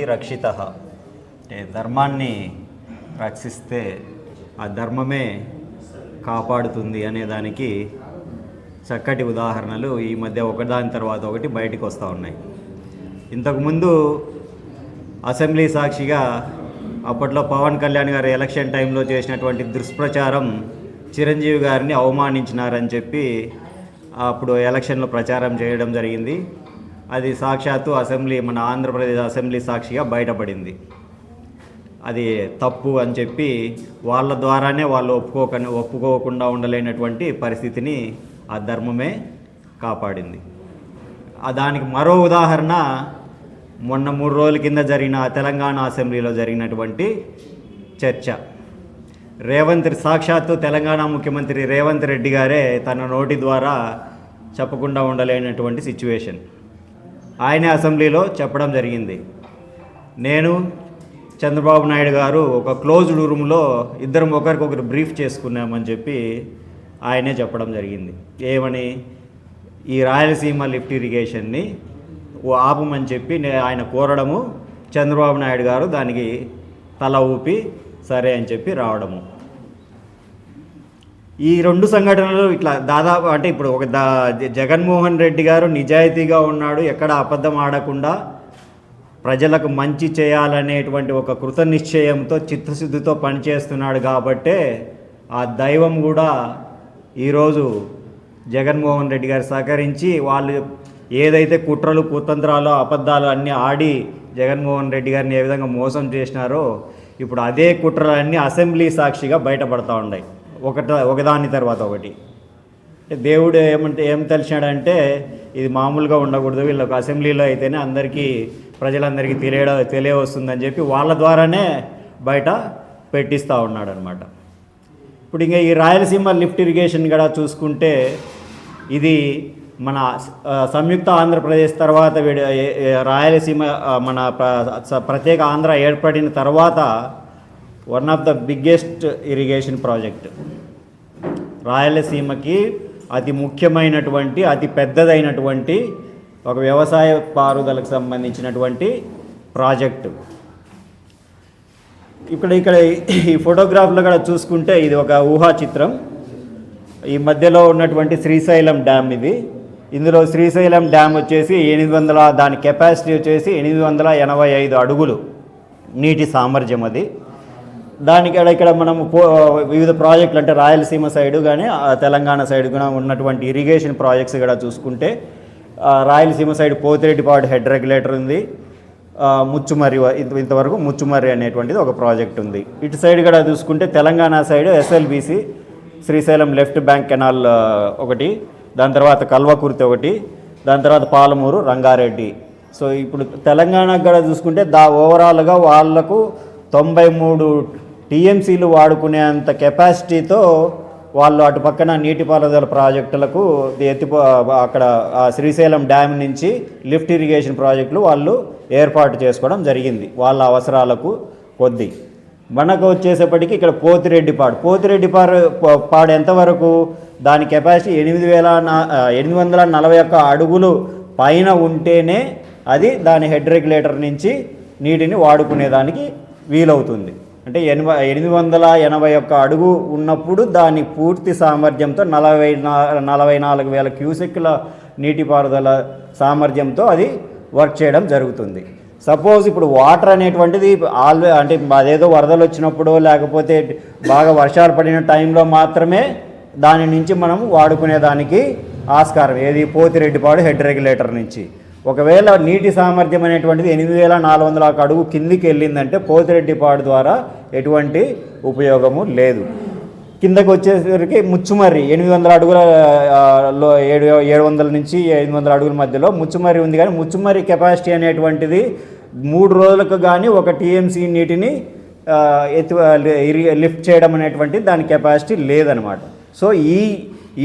రక్షిత. అంటే ధర్మాన్ని రక్షిస్తే ఆ ధర్మమే కాపాడుతుంది అనే దానికి చక్కటి ఉదాహరణలు ఈ మధ్య ఒకదాని తర్వాత ఒకటి బయటికి వస్తూ ఉన్నాయి. ఇంతకుముందు అసెంబ్లీ సాక్షిగా అప్పట్లో పవన్ కళ్యాణ్ గారు ఎలక్షన్ టైంలో చేసినటువంటి దుష్ప్రచారం చిరంజీవి గారిని అవమానించినారని చెప్పి అప్పుడు ఎలక్షన్లో ప్రచారం చేయడం జరిగింది. అది సాక్షాత్తు అసెంబ్లీ మన ఆంధ్రప్రదేశ్ అసెంబ్లీ సాక్షిగా బయటపడింది. అది తప్పు అని చెప్పి వాళ్ళ ద్వారానే వాళ్ళు ఒప్పుకోక ఒప్పుకోకుండా ఉండలేనటువంటి పరిస్థితిని ఆ ధర్మమే కాపాడింది. దానికి మరో ఉదాహరణ మొన్న మూడు రోజుల కింద జరిగిన తెలంగాణ అసెంబ్లీలో జరిగినటువంటి చర్చ. రేవంత్ సాక్షాత్తు తెలంగాణ ముఖ్యమంత్రి రేవంత్ రెడ్డి గారే తన నోటి ద్వారా చెప్పకుండా ఉండలేనటువంటి సిచ్యువేషన్ ఆయనే అసెంబ్లీలో చెప్పడం జరిగింది. నేను చంద్రబాబు నాయుడు గారు ఒక క్లోజ్డ్ రూమ్లో ఇద్దరం ఒకరికొకరు బ్రీఫ్ చేసుకున్నామని చెప్పి ఆయనే చెప్పడం జరిగింది. ఏమని? ఈ రాయలసీమ లిఫ్ట్ ఇరిగేషన్ని ఆపమని చెప్పి నే- ఆయన కోరడము చంద్రబాబు నాయుడు గారు దానికి తల ఊపి సరే అని చెప్పి రావడము. ఈ రెండు సంఘటనలు ఇట్లా దాదాపు అంటే ఇప్పుడు ఒక దా జగన్మోహన్ రెడ్డి గారు నిజాయితీగా ఉన్నాడు ఎక్కడ అబద్ధం ఆడకుండా ప్రజలకు మంచి చేయాలనేటువంటి ఒక కృత నిశ్చయంతో చిత్తశుద్ధితో పనిచేస్తున్నాడు కాబట్టే ఆ దైవం కూడా ఈరోజు జగన్మోహన్ రెడ్డి గారు సహకరించి వాళ్ళు ఏదైతే కుట్రలు కుతంత్రాలు అబద్ధాలు అన్నీ ఆడి జగన్మోహన్ రెడ్డి గారిని ఏ విధంగా మోసం చేసినారో ఇప్పుడు అదే కుట్రలన్నీ అసెంబ్లీ సాక్షిగా బయటపడతా ఉన్నాయి. ఒకట ఒకదాని తర్వాత ఒకటి. అంటే దేవుడు ఏమంటే ఏం తెలిసినాడంటే ఇది మామూలుగా ఉండకూడదు వీళ్ళకి అసెంబ్లీలో అయితేనే అందరికీ ప్రజలందరికీ తెలియడ తెలియవస్తుందని చెప్పి వాళ్ళ ద్వారానే బయట పెట్టిస్తూ ఉన్నాడు అనమాట ఇప్పుడు ఇంకా ఈ రాయలసీమ లిఫ్ట్ ఇరిగేషన్ కూడా చూసుకుంటే ఇది మన సంయుక్త ఆంధ్రప్రదేశ్ తర్వాత రాయలసీమ మన ప్రత్యేక ఆంధ్ర ఏర్పడిన తర్వాత one of the biggest irrigation project రాయలసీమకి అతి ముఖ్యమైనటువంటి అతి పెద్దదైనటువంటి ఒక వ్యవసాయ పారుదలకు సంబంధించినటువంటి ప్రాజెక్టు. ఇక్కడ ఇక్కడ ఈ ఫోటోగ్రాఫ్లో కూడా చూసుకుంటే ఇది ఒక ఊహా చిత్రం. ఈ మధ్యలో ఉన్నటువంటి శ్రీశైలం డ్యామ్ ఇది. ఇందులో శ్రీశైలం డ్యామ్ వచ్చేసి ఎనిమిది వందల దాని కెపాసిటీ వచ్చేసి ఎనిమిది వందల ఎనభై ఐదు అడుగులు నీటి సామర్థ్యం అది. దానికి ఇక్కడ- ఇక్కడ మనం పో- వివిధ ప్రాజెక్టులు అంటే రాయలసీమ సైడు కానీ తెలంగాణ సైడ్ కూడా ఉన్నటువంటి ఇరిగేషన్ ప్రాజెక్ట్స్ కూడా చూసుకుంటే Rayalaseema side Pothireddypadu head regulator ఉంది ముచ్చుమర్రి ఇంత ఇంతవరకు ముచ్చుమర్రి అనేటువంటిది ఒక ప్రాజెక్ట్ ఉంది. ఇటు సైడ్ కూడా చూసుకుంటే Telangana side SLBC Srisailam left bank canal ఒకటి దాని తర్వాత కల్వకుర్తి ఒకటి దాని తర్వాత పాలమూరు రంగారెడ్డి. సో ఇప్పుడు తెలంగాణకు కూడా చూసుకుంటే దా ఓవరాల్గా వాళ్ళకు తొంభై మూడు టీఎంసీలు వాడుకునేంత కెపాసిటీతో వాళ్ళు అటు పక్కన నీటిపారుదల ప్రాజెక్టులకు ఎత్తి అక్కడ శ్రీశైలం డ్యామ్ నుంచి లిఫ్ట్ ఇరిగేషన్ ప్రాజెక్టులు వాళ్ళు ఏర్పాటు చేసుకోవడం జరిగింది వాళ్ళ అవసరాలకు కొద్ది. మనకు వచ్చేసేపటికి ఇక్కడ పోతిరెడ్డిపాడు. పోతిరెడ్డిపాడు పాడు ఎంతవరకు దాని కెపాసిటీ ఎనిమిది వేల నా ఎనిమిది వందల నలభై ఒక్క అడుగులు పైన ఉంటేనే అది దాని హెడ్ రెగ్యులేటర్ నుంచి నీటిని వాడుకునేదానికి వీలవుతుంది. అంటే ఎనభై ఎనిమిది వందల ఎనభై ఒక్క అడుగు ఉన్నప్పుడు దాని పూర్తి సామర్థ్యంతో నలభై నా నలభై నాలుగు వేల క్యూసెక్ల నీటిపారుదల సామర్థ్యంతో అది వర్క్ చేయడం జరుగుతుంది. సపోజ్ ఇప్పుడు వాటర్ అనేటువంటిది ఆల్వే అంటే అదేదో వరదలు వచ్చినప్పుడు లేకపోతే బాగా వర్షాలు పడిన టైంలో మాత్రమే దాని నుంచి మనం వాడుకునేదానికి ఆస్కారం. ఏది? పోతిరెడ్డిపాడు హెడ్ రెగ్యులేటర్ నుంచి. ఒకవేళ నీటి సామర్థ్యం అనేటువంటిది ఎనిమిది వేల నాలుగు వందల ఒక అడుగు కిందికి వెళ్ళిందంటే పోతిరెడ్డిపాడు ద్వారా ఎటువంటి ఉపయోగము లేదు. కిందకు వచ్చేసరికి ముచ్చుమర్రి ఎనిమిది వందల అడుగుల లో ఏడు ఏడు వందల నుంచి ఎనిమిది వందల అడుగుల మధ్యలో ముచ్చుమర్రి ఉంది కానీ ముచ్చుమర్రి కెపాసిటీ అనేటువంటిది మూడు రోజులకు కానీ ఒక టీఎంసీ నీటిని ఎత్తు లిఫ్ట్ చేయడం అనేటువంటిది దాని కెపాసిటీ లేదనమాట. సో ఈ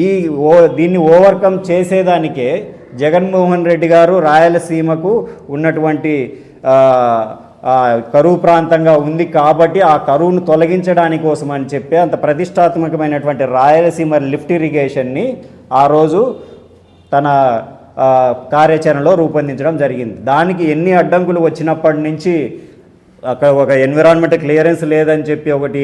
ఈ ఓ దీన్ని ఓవర్కమ్ చేసేదానికే జగన్మోహన్ రెడ్డి గారు రాయలసీమకు ఉన్నటువంటి కరువు ప్రాంతంగా ఉంది కాబట్టి ఆ కరువును తొలగించడానికి కోసం అని చెప్పి అంత ప్రతిష్టాత్మకమైనటువంటి రాయలసీమ లిఫ్ట్ ఇరిగేషన్ని ఆ రోజు తన కార్యాచరణలో రూపొందించడం జరిగింది. దానికి ఎన్ని అడ్డంకులు వచ్చినప్పటి నుంచి అక్కడ ఒక ఎన్విరాన్మెంట్ క్లియరెన్స్ లేదని చెప్పి ఒకటి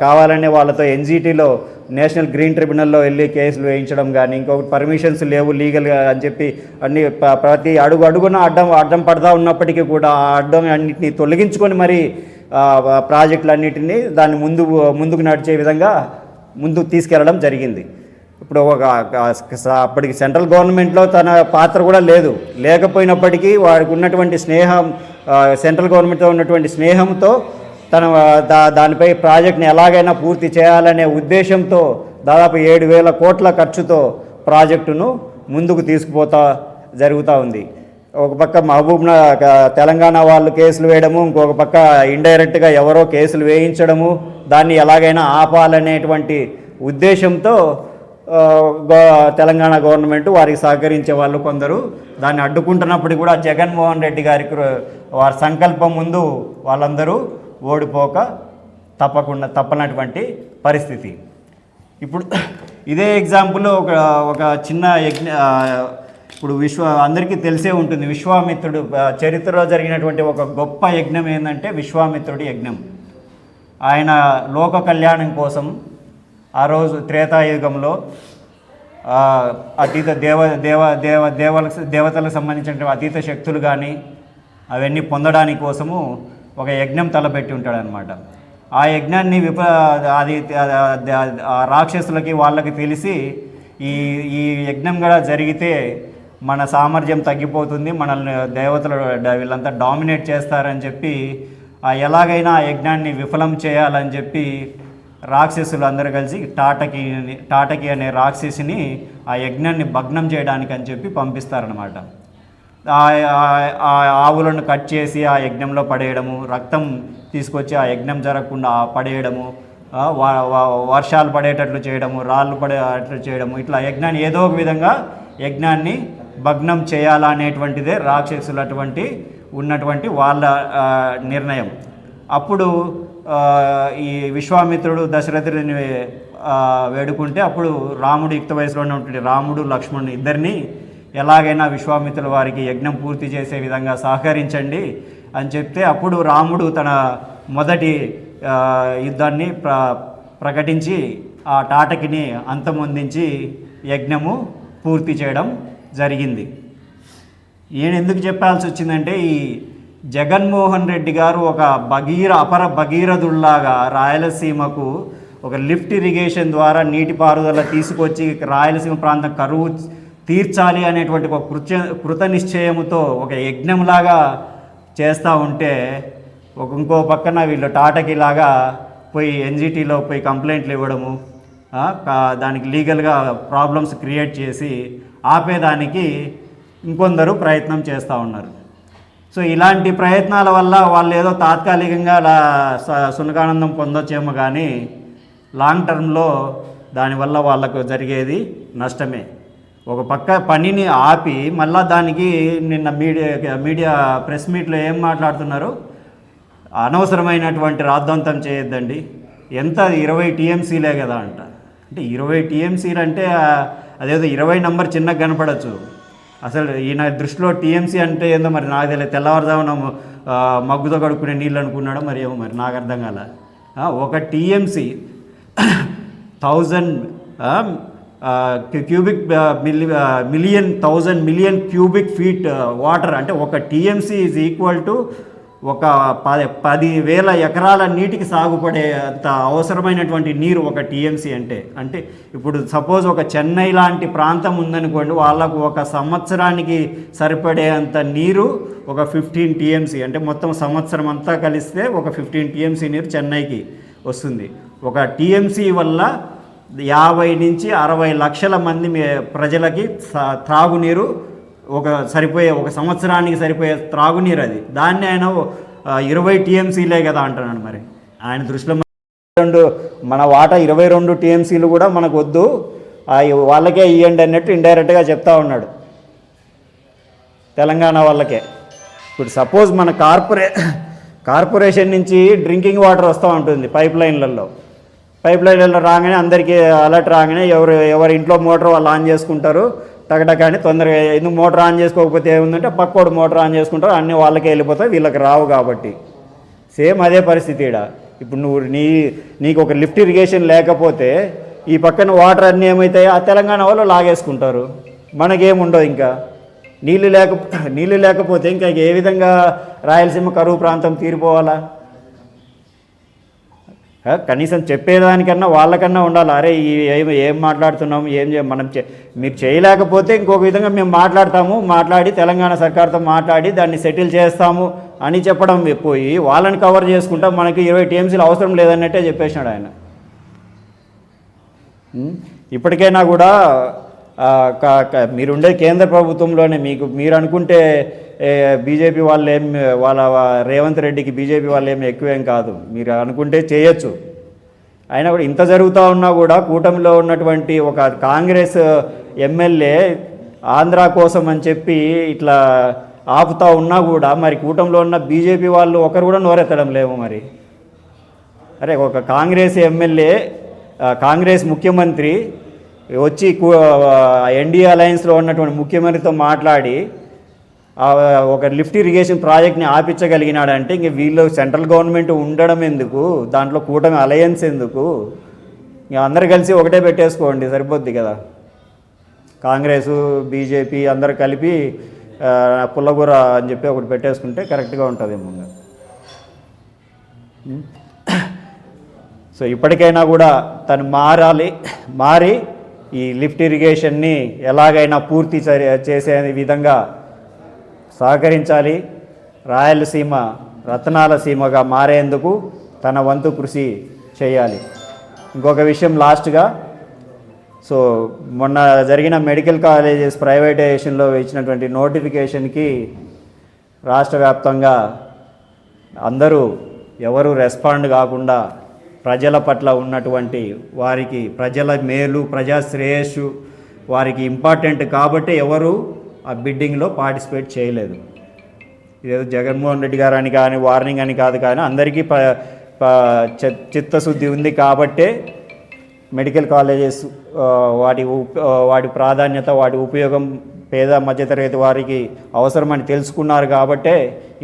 కావాలనే వాళ్ళతో ఎన్జీటీలో నేషనల్ గ్రీన్ ట్రిబ్యునల్లో వెళ్ళి కేసులు వేయించడం కానీ ఇంకొకటి పర్మిషన్స్ లేవు లీగల్గా అని చెప్పి అన్ని ప్రతి అడుగు అడుగున అడ్డం అడ్డం పడతా ఉన్నప్పటికీ కూడా ఆ అడ్డం అన్నింటినీ తొలగించుకొని మరి ఆ, ప్రాజెక్టులన్నిటినీ దాన్ని ముందు ముందుకు నడిచే విధంగా ముందుకు తీసుకెళ్ళడం జరిగింది. ఇప్పుడు ఒక స- అప్పటికి సెంట్రల్ గవర్నమెంట్లో తన పాత్ర కూడా లేదు. లేకపోయినప్పటికీ వారికి ఉన్నటువంటి స్నేహం సెంట్రల్ గవర్నమెంట్తో ఉన్నటువంటి స్నేహంతో తన దా దానిపై ప్రాజెక్ట్ని ఎలాగైనా పూర్తి చేయాలనే ఉద్దేశంతో దాదాపు ఏడు వేల కోట్ల ఖర్చుతో ప్రాజెక్టును ముందుకు తీసుకుపోతా జరుగుతూ ఉంది. ఒక పక్క మహబూబ్ తెలంగాణ వాళ్ళు కేసులు వేయడము ఇంకొక పక్క ఇండైరెక్ట్గా ఎవరో కేసులు వేయించడము దాన్ని ఎలాగైనా ఆపాలనేటువంటి ఉద్దేశంతో తెలంగాణ గవర్నమెంట్ వారికి సహకరించే వాళ్ళు కొందరు. దాన్ని అడ్డుకుంటున్నప్పుడు కూడా జగన్మోహన్ రెడ్డి గారికి వారి సంకల్పం ముందు వాళ్ళందరూ ఓడిపోక తప్పకుండా తప్పనటువంటి పరిస్థితి. ఇప్పుడు ఇదే ఎగ్జాంపుల్ ఒక ఒక చిన్న యజ్ఞ ఇప్పుడు విశ్వ అందరికీ తెలిసే ఉంటుంది. విశ్వామిత్రుడు చరిత్రలో జరిగినటువంటి ఒక గొప్ప యజ్ఞం ఏంటంటే విశ్వామిత్రుడి యజ్ఞం. ఆయన లోక కళ్యాణం కోసం ఆ రోజు త్రేతాయుగంలో అతీత దేవ దేవ దేవ దేవలకు దేవతలకు సంబంధించిన అతీత శక్తులు కానీ అవన్నీ పొందడానికి కోసము ఒక యజ్ఞం తలపెట్టి ఉంటాడనమాట ఆ యజ్ఞాన్ని విప అది ఆ రాక్షసులకి వాళ్ళకి తెలిసి ఈ ఈ యజ్ఞం కూడా జరిగితే మన సామర్థ్యం తగ్గిపోతుంది మనల్ని దేవతలు వీళ్ళంతా డామినేట్ చేస్తారని చెప్పి ఎలాగైనా ఆ యజ్ఞాన్ని విఫలం చేయాలని చెప్పి రాక్షసులు అందరూ కలిసి టాటకి టాటకి అనే రాక్షసిని ఆ యజ్ఞాన్ని భగ్నం చేయడానికి అని చెప్పి పంపిస్తారనమాట ఆ- ఆ- ఆవులను కట్ చేసి ఆ యజ్ఞంలో పడేయడము రక్తం తీసుకొచ్చి ఆ యజ్ఞం జరగకుండా పడేయడము వర్షాలు పడేటట్లు చేయడము రాళ్ళు పడేటట్లు చేయడము ఇట్లా యజ్ఞాన్ని ఏదో ఒక విధంగా యజ్ఞాన్ని భగ్నం చేయాలనేటువంటిదే రాక్షసులు అటువంటి ఉన్నటువంటి వాళ్ళ నిర్ణయం. అప్పుడు ఈ విశ్వామిత్రుడు దశరథుడిని వేడుకుంటే అప్పుడు రాముడు యుక్త వయసులో ఉన్నటువంటి రాముడు లక్ష్మణుడు ఇద్దరిని ఎలాగైనా విశ్వామిత్రుల వారికి యజ్ఞం పూర్తి చేసే విధంగా సహకరించండి అని చెప్తే అప్పుడు రాముడు తన మొదటి యుద్ధాన్ని ప్ర ప్రకటించి ఆ టాటకిని అంతమొందించి యజ్ఞము పూర్తి చేయడం జరిగింది. నేను ఎందుకు చెప్పాల్సి వచ్చిందంటే ఈ జగన్మోహన్ రెడ్డి గారు ఒక భగీర అపర భగీరథుల్లాగా రాయలసీమకు ఒక లిఫ్ట్ ఇరిగేషన్ ద్వారా నీటిపారుదల తీసుకొచ్చి రాయలసీమ ప్రాంతం కరువు తీర్చాలి అనేటువంటి ఒక కృత్య కృత నిశ్చయముతో ఒక యజ్ఞంలాగా చేస్తూ ఉంటే ఒక ఇంకో పక్కన వీళ్ళు టాటకిలాగా పోయి ఎన్జిటీలో పోయి కంప్లైంట్లు ఇవ్వడము దానికి లీగల్గా ప్రాబ్లమ్స్ క్రియేట్ చేసి ఆపేదానికి ఇంకొందరు ప్రయత్నం చేస్తూ ఉన్నారు. సో ఇలాంటి ప్రయత్నాల వల్ల వాళ్ళు ఏదో తాత్కాలికంగా అలా స- సునకానందం పొందొచ్చేమో కానీ లాంగ్ టర్మ్లో దానివల్ల వాళ్ళకు జరిగేది నష్టమే. ఒక పక్క పనిని ఆపి మళ్ళా దానికి నిన్న మీడియా మీడియా ప్రెస్ మీట్లో ఏం మాట్లాడుతున్నారు? అనవసరమైనటువంటి రాద్ధాంతం చేయొద్దండి. ఎంత? ఇరవై టీఎంసీలే కదా అంట. అంటే ఇరవై టీఎంసీలు అంటే అదేదో ఇరవై నంబర్ చిన్నగా కనపడచ్చు. అసలు ఈయన దృష్టిలో టీఎంసీ అంటే ఏందో మరి నాకు తెలియదు. తెల్లవారుజామున మగ్గుతో కడుక్కునే నీళ్ళు అనుకున్నాడో మరి ఏమో మరి నాకు అర్థం కాల. ఒక TMC thousand cubic milli million thousand million cubic feet water అంటే ఒక టీఎంసీ ఈజ్ ఈక్వల్ టు ఒక పది పది వేల ఎకరాల నీటికి సాగుపడే అంత అవసరమైనటువంటి నీరు ఒక టీఎంసీ అంటే. అంటే ఇప్పుడు సపోజ్ ఒక చెన్నై లాంటి ప్రాంతం ఉందనుకోండి వాళ్ళకు ఒక సంవత్సరానికి సరిపడే అంత నీరు ఒక ఫిఫ్టీన్ టీఎంసీ అంటే మొత్తం సంవత్సరం అంతా కలిస్తే ఒక ఫిఫ్టీన్ టీఎంసీ నీరు చెన్నైకి వస్తుంది. ఒక టీఎంసీ వల్ల యాభై నుంచి అరవై లక్షల మంది ప్రజలకి త్రాగునీరు ఒక సరిపోయే ఒక సంవత్సరానికి సరిపోయే త్రాగునీరు అది. దాన్ని ఆయన ఇరవై టీఎంసీలే కదా అంటున్నాడు మరి. ఆయన దృష్టిలో రెండు మన వాటా ఇరవై రెండు టీఎంసీలు కూడా మనకు వద్దు. వాళ్ళకే ఇవ్వండి అన్నట్టు ఇండైరెక్ట్గా చెప్తా ఉన్నాడు. తెలంగాణ వాళ్ళకే. ఇప్పుడు సపోజ్ మన కార్పొరే కార్పొరేషన్ నుంచి డ్రింకింగ్ వాటర్ వస్తూ ఉంటుంది పైప్ లైన్లలో. పైప్ లైన్లలో రాగానే అందరికీ అలర్ట్ రాగానే ఎవరు ఎవరి ఇంట్లో మోటార్ వాళ్ళు ఆన్ చేసుకుంటారు. టగటగాని తొందరగా ఎందుకు మోటార్ ఆన్ చేసుకోకపోతే ఏముందంటే పక్కోడు మోటార్ ఆన్ చేసుకుంటారు అన్నీ వాళ్ళకే వెళ్ళిపోతాయి వీళ్ళకి రావు కాబట్టి. సేమ్ అదే పరిస్థితి ఈడ. ఇప్పుడు నువ్వు నీ నీకు ఒక లిఫ్ట్ ఇరిగేషన్ లేకపోతే ఈ పక్కన వాటర్ అన్నీ ఏమవుతాయి ఆ తెలంగాణ వాళ్ళు లాగేసుకుంటారు. మనకేముండవు ఇంకా. నీళ్ళు లేక నీళ్ళు లేకపోతే ఇంకా ఏ విధంగా రాయలసీమ కరువు ప్రాంతం తీరిపోవాలా? కనీసం చెప్పేదానికన్నా వాళ్ళకన్నా ఉండాలి. అరే ఏం ఏం మాట్లాడుతున్నాము ఏం చే మనం చే మీరు చేయలేకపోతే ఇంకొక విధంగా మేము మాట్లాడతాము. మాట్లాడి తెలంగాణ సర్కార్తో మాట్లాడి దాన్ని సెటిల్ చేస్తాము అని చెప్పడం పోయి వాళ్ళని కవర్ చేసుకుంటా మనకి ఇరవై టీఎంసీలు అవసరం లేదన్నట్టే చెప్పేసినాడు ఆయన. ఇప్పటికైనా కూడా మీరుండే కేంద్ర ప్రభుత్వంలోనే మీకు మీరు అనుకుంటే బీజేపీ వాళ్ళు ఏం వాళ్ళ రేవంత్ రెడ్డికి బీజేపీ వాళ్ళు ఏం ఎక్కువేం కాదు. మీరు అనుకుంటే చేయొచ్చు. అయినా కూడా ఇంత జరుగుతూ ఉన్నా కూడా కూటమిలో ఉన్నటువంటి ఒక కాంగ్రెస్ ఎమ్మెల్యే ఆంధ్ర కోసం అని చెప్పి ఇట్లా ఆపుతా ఉన్నా కూడా మరి కూటమిలో ఉన్న బీజేపీ వాళ్ళు ఒకరు కూడా నోరెత్తడం లేవు మరి. అరే ఒక కాంగ్రెస్ ఎమ్మెల్యే కాంగ్రెస్ ముఖ్యమంత్రి వచ్చి ఎన్డీఏ అలయన్స్లో ఉన్నటువంటి ముఖ్యమంత్రితో మాట్లాడి ఒక లిఫ్ట్ ఇరిగేషన్ ప్రాజెక్ట్ని ఆపించగలిగినాడంటే ఇంక వీళ్ళు సెంట్రల్ గవర్నమెంట్ ఉండడం ఎందుకు? దాంట్లో కూటమి అలయన్స్ ఎందుకు? ఇంక అందరు కలిసి ఒకటే పెట్టేసుకోండి సరిపోద్ది కదా. కాంగ్రెస్ బీజేపీ అందరు కలిపి పుల్లగూర అని చెప్పి ఒకటి పెట్టేసుకుంటే కరెక్ట్గా ఉంటుంది ముందు సో ఇప్పటికైనా కూడా తను మారాలి మారి ఈ లిఫ్ట్ ఇరిగేషన్ని ఎలాగైనా పూర్తి చేసే విధంగా సహకరించాలి. రాయలసీమ రత్నాల సీమగా మారేందుకు తన వంతు కృషి చేయాలి. ఇంకొక విషయం లాస్ట్గా. సో మొన్న జరిగిన మెడికల్ కాలేజెస్ ప్రైవేటైజేషన్లో ఇచ్చినటువంటి నోటిఫికేషన్కి రాష్ట్ర వ్యాప్తంగా అందరూ ఎవరు రెస్పాండ్ కాకుండా ప్రజల పట్ల ఉన్నటువంటి వారికి ప్రజల మేలు ప్రజా శ్రేయస్సు వారికి ఇంపార్టెంట్ కాబట్టి ఎవరు ఆ బిడ్డింగ్లో పార్టిసిపేట్ చేయలేదు. ఇదేదో జగన్మోహన్ రెడ్డి గారు అని కానీ వార్నింగ్ అని కాదు కానీ అందరికీ ప చిత్తశుద్ధి ఉంది కాబట్టే మెడికల్ కాలేజెస్ వాటి వాటి ప్రాధాన్యత వాటి ఉపయోగం పేద మధ్యతరగతి వారికి అవసరమని తెలుసుకున్నారు కాబట్టే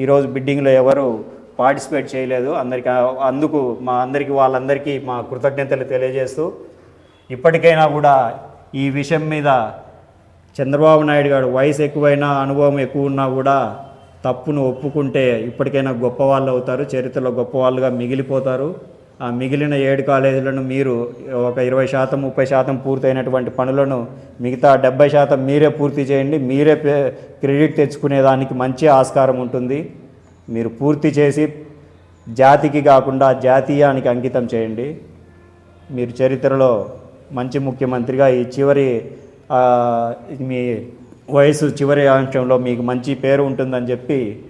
ఈరోజు బిడ్డింగ్లో ఎవరు పార్టిసిపేట్ చేయలేదు. అందరికి అందుకు మా అందరికీ వాళ్ళందరికీ మా కృతజ్ఞతలు తెలియజేస్తూ ఇప్పటికైనా కూడా ఈ విషయం మీద చంద్రబాబు నాయుడు గారు వయసు ఎక్కువైనా అనుభవం ఎక్కువ ఉన్నా కూడా తప్పును ఒప్పుకుంటే ఇప్పటికైనా గొప్పవాళ్ళు అవుతారు చరిత్రలో గొప్పవాళ్ళుగా మిగిలిపోతారు. ఆ మిగిలిన ఏడు కాలేజీలను మీరు ఒక ఇరవై శాతం ముప్పై శాతం పూర్తయినటువంటి పనులను మిగతా డెబ్బై శాతం మీరే పూర్తి చేయండి. మీరే క్రెడిట్ క్రెడిట్ తెచ్చుకునేదానికి మంచి ఆస్కారం ఉంటుంది. మీరు పూర్తి చేసి జాతికి కాకుండా జాతీయానికి అంకితం చేయండి. మీరు చరిత్రలో మంచి ముఖ్యమంత్రిగా ఈ చివరి మీ వయసు చివరి అంశంలో మీకు మంచి పేరు ఉంటుందని చెప్పి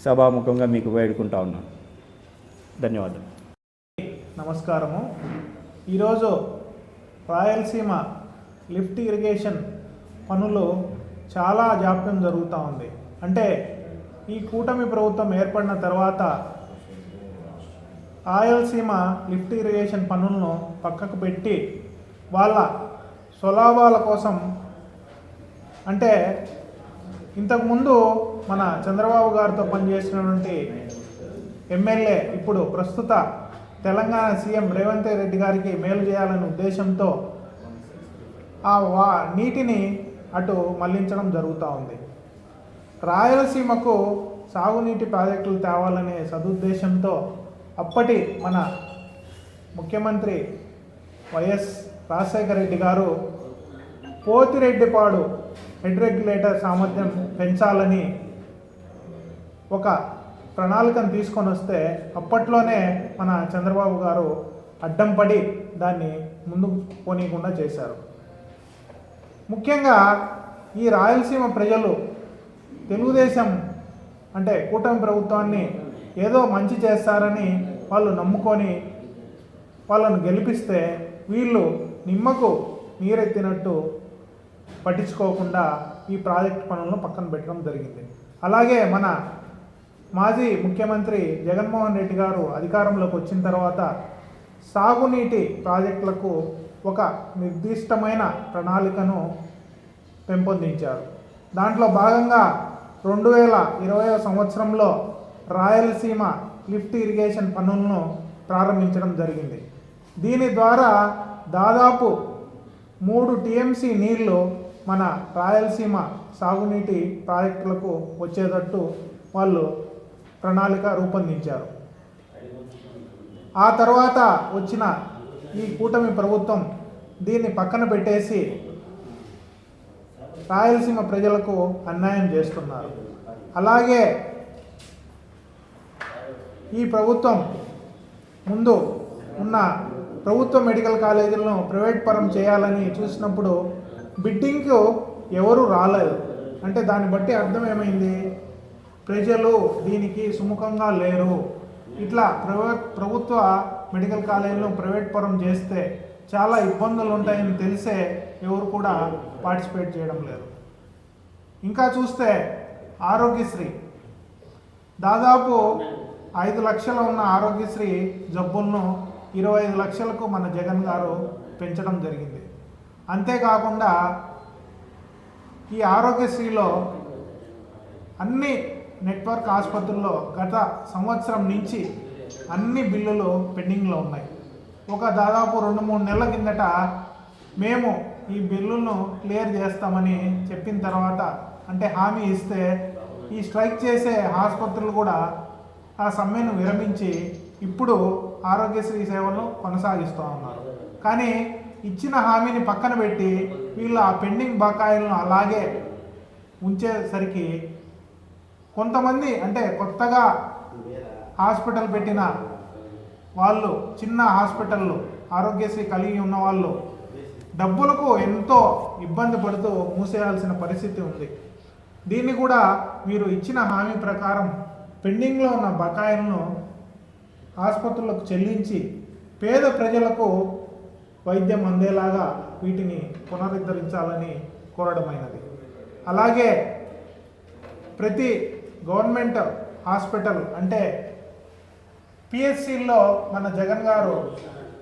సభాముఖంగా మీకు వేడుకుంటా ఉన్నాను. ధన్యవాదాలు. నమస్కారము. ఈరోజు రాయలసీమ లిఫ్ట్ ఇరిగేషన్ పనులు చాలా జాప్యం జరుగుతూ ఉంది. అంటే ఈ కూటమి ప్రభుత్వం ఏర్పడిన తర్వాత రాయలసీమ లిఫ్ట్ ఇరిగేషన్ పనులను పక్కకు పెట్టి వాళ్ళ స్వలాభాల కోసం అంటే ఇంతకుముందు మన చంద్రబాబు గారితో పనిచేసినటువంటి ఎమ్మెల్యే ఇప్పుడు ప్రస్తుత తెలంగాణ సీఎం రేవంత్ రెడ్డి గారికి మేలు చేయాలనే ఉద్దేశంతో ఆ వా నీటిని అటు మళ్ళించడం జరుగుతూ ఉంది. రాయలసీమకు సాగునీటి ప్రాజెక్టులు తేవాలనే సదుద్దేశంతో అప్పటి మన ముఖ్యమంత్రి వైఎస్ రాజశేఖర రెడ్డి గారు పోతిరెడ్డిపాడు హెడ్ రెగ్యులేటర్ సామర్థ్యం పెంచాలని ఒక ప్రణాళికను తీసుకొని వస్తే అప్పట్లోనే మన చంద్రబాబు గారు అడ్డం పడి దాన్ని ముందుకు పోనీయకుండా చేశారు. ముఖ్యంగా ఈ రాయలసీమ ప్రజలు తెలుగుదేశం అంటే కూటమి ప్రభుత్వాన్ని ఏదో మంచి చేస్తారని వాళ్ళు నమ్ముకొని వాళ్ళను గెలిపిస్తే వీళ్ళు నిమ్మకు నీరెత్తినట్టు పట్టించుకోకుండా ఈ ప్రాజెక్ట్ పనులను పక్కన పెట్టడం జరిగింది. అలాగే మన మాజీ ముఖ్యమంత్రి జగన్మోహన్ రెడ్డి గారు అధికారంలోకి వచ్చిన తర్వాత సాగునీటి ప్రాజెక్టులకు ఒక నిర్దిష్టమైన ప్రణాళికను పెంపొందించారు. దాంట్లో భాగంగా రెండు వేల ఇరవై సంవత్సరంలో రాయలసీమ లిఫ్ట్ ఇరిగేషన్ పనులను ప్రారంభించడం జరిగింది. దీని ద్వారా దాదాపు మూడు టీఎంసీ నీళ్ళు మన రాయలసీమ సాగునీటి ప్రాజెక్టులకు వచ్చేటట్టు వాళ్ళు ప్రణాళిక రూపొందించారు. ఆ తర్వాత వచ్చిన ఈ కూటమి ప్రభుత్వం దీన్ని పక్కన పెట్టేసి రాయలసీమ ప్రజలకు అన్యాయం చేస్తున్నారు. అలాగే ఈ ప్రభుత్వం ముందు ఉన్న ప్రభుత్వ మెడికల్ కాలేజీలను ప్రైవేట్ పరం చేయాలని చూసినప్పుడు బిడ్డింగ్కు ఎవరు రాలేదు. అంటే దాన్ని బట్టి అర్థం ఏమైంది? ప్రజలు దీనికి సుముఖంగా లేరు. ఇట్లా ప్రభుత్వ మెడికల్ కాలేజీలను ప్రైవేట్ పరం చేస్తే చాలా ఇబ్బందులు ఉంటాయని తెలిసే ఎవరు కూడా పార్టిసిపేట్ చేయడం లేదు. ఇంకా చూస్తే ఆరోగ్యశ్రీ. దాదాపు ఐదు లక్షలు ఉన్న ఆరోగ్యశ్రీ జబ్బులను ఇరవై ఐదు లక్షలకు మన జగన్ గారు పెంచడం జరిగింది. అంతేకాకుండా ఈ ఆరోగ్యశ్రీలో అన్ని నెట్వర్క్ ఆసుపత్రుల్లో గత సంవత్సరం నుంచి అన్ని బిల్లులు పెండింగ్లో ఉన్నాయి. ఒక దాదాపు రెండు మూడు నెలల కిందట మేము ఈ బిల్లులను క్లియర్ చేస్తామని చెప్పిన తర్వాత అంటే హామీ ఇస్తే ఈ స్ట్రైక్ చేసే ఆసుపత్రులు కూడా ఆ సమ్మెను విరమించి ఇప్పుడు ఆరోగ్యశ్రీ సేవలను కొనసాగిస్తూ ఉన్నారు. కానీ ఇచ్చిన హామీని పక్కన పెట్టి వీళ్ళు ఆ పెండింగ్ బకాయిలను అలాగే ఉంచేసరికి కొంతమంది అంటే కొత్తగా హాస్పిటల్ పెట్టిన వాళ్ళు చిన్న హాస్పిటళ్ళు ఆరోగ్యశ్రీ కలిగి ఉన్న వాళ్ళు డబ్బులకు ఎంతో ఇబ్బంది పడుతూ మూసేయాల్సిన పరిస్థితి ఉంది. దీన్ని కూడా మీరు ఇచ్చిన హామీ ప్రకారం పెండింగ్లో ఉన్న బకాయిలను ఆసుపత్రులకు చెల్లించి పేద ప్రజలకు వైద్యం అందేలాగా వీటిని పునరుద్ధరించాలని కోరడమైనది. అలాగే ప్రతి గవర్నమెంట్ హాస్పిటల్ అంటే పిఎస్సిల్లో మన జగన్ గారు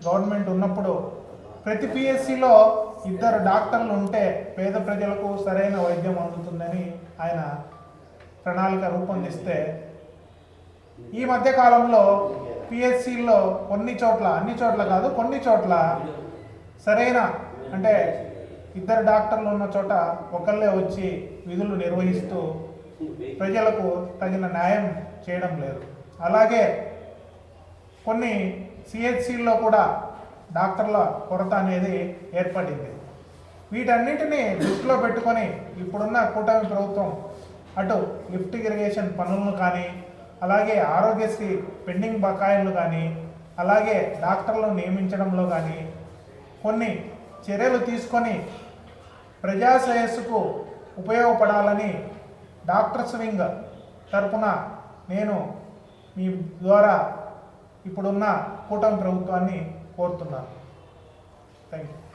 గవర్నమెంట్ ఉన్నప్పుడు ప్రతి పిఎస్సిలో ఇద్దరు డాక్టర్లు ఉంటే పేద ప్రజలకు సరైన వైద్యం అందుతుందని ఆయన ప్రణాళిక రూపొందిస్తే ఈ మధ్య కాలంలో పిఎస్సిలో కొన్ని చోట్ల అన్ని చోట్ల కాదు కొన్ని చోట్ల సరైన అంటే ఇద్దరు డాక్టర్లు ఉన్న చోట ఒకళ్ళే వచ్చి విధులు నిర్వహిస్తూ ప్రజలకు తగిన న్యాయం చేయడం లేదు. అలాగే కొన్ని సిహెచ్సిల్లో కూడా డాక్టర్ల కొరత అనేది ఏర్పడింది. వీటన్నింటినీ దృష్టిలో పెట్టుకొని ఇప్పుడున్న కూటమి ప్రభుత్వం అటు లిఫ్ట్ ఇరిగేషన్ పనులను కానీ అలాగే ఆరోగ్యశ్రీ పెండింగ్ బకాయిలు కానీ అలాగే డాక్టర్లను నియమించడంలో కానీ కొన్ని చర్యలు తీసుకొని ప్రజా శ్రేయస్సుకు ఉపయోగపడాలని డాక్టర్స్ వింగ్ తరపున నేను మీ ద్వారా ఇప్పుడున్న కూటమి ప్రభుత్వాన్ని కోరుతున్నాను థ్యాంక్ యూ